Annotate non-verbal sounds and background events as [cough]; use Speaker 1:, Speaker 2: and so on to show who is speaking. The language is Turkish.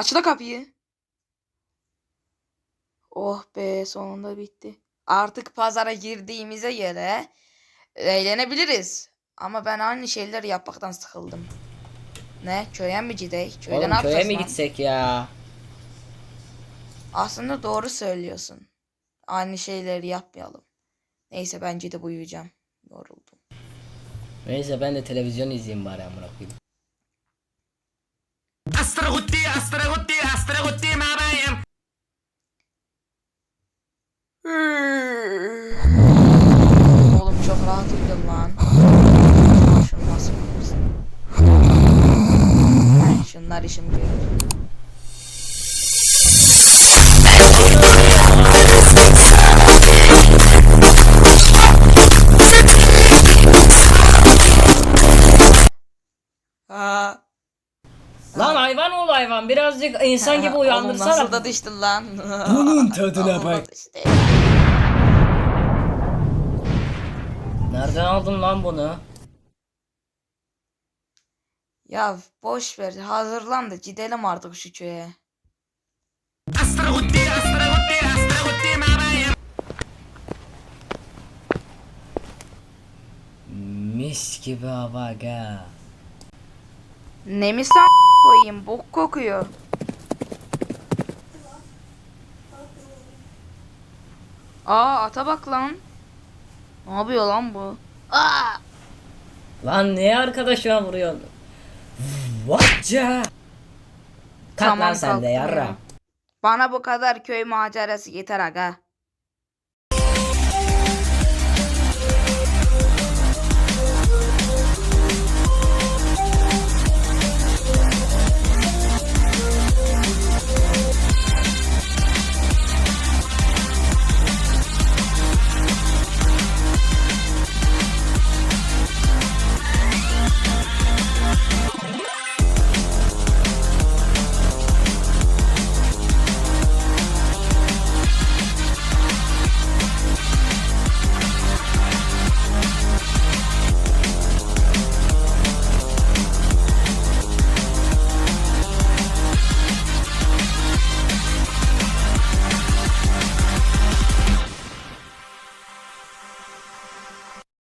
Speaker 1: Aç da kapıyı. Oh be sonunda bitti. Artık pazara girdiğimize göre eğlenebiliriz. Ama ben aynı şeyleri yapmaktan sıkıldım. Ne? Köye mi gidelim? Köyde
Speaker 2: Oğlum
Speaker 1: ne
Speaker 2: köye mi
Speaker 1: lan?
Speaker 2: gitsek ya?
Speaker 1: Aslında doğru söylüyorsun. Aynı şeyleri yapmayalım. Neyse bence de uyuyacağım. Yoruldum.
Speaker 2: Neyse ben de televizyon izleyeyim bari amına koyayım.
Speaker 3: Astragutti, astragutti, my man.
Speaker 1: Oğlum çok rahat uyudum lan. Şunlar işim
Speaker 2: Lan hayvan ol hayvan birazcık insan gibi
Speaker 1: oğlum
Speaker 2: uyandırsana.
Speaker 1: nasıl da düştün lan? [laughs]
Speaker 2: Bunun tadına
Speaker 1: Oğlum
Speaker 2: bak.
Speaker 1: işte.
Speaker 2: Nereden aldın lan bunu?
Speaker 1: Ya boş ver hazırlan da gidelim artık şu köye.
Speaker 2: Mis gibi hava aga.
Speaker 1: Ne mi san koyayım bok kokuyor. Aa ata bak lan. Ne yapıyor lan bu? Aa!
Speaker 2: Lan niye arkadaşına vuruyorsun? Vatça. Kalk lan sen de yarra.
Speaker 1: ya. Bana bu kadar köy macerası yeter aga.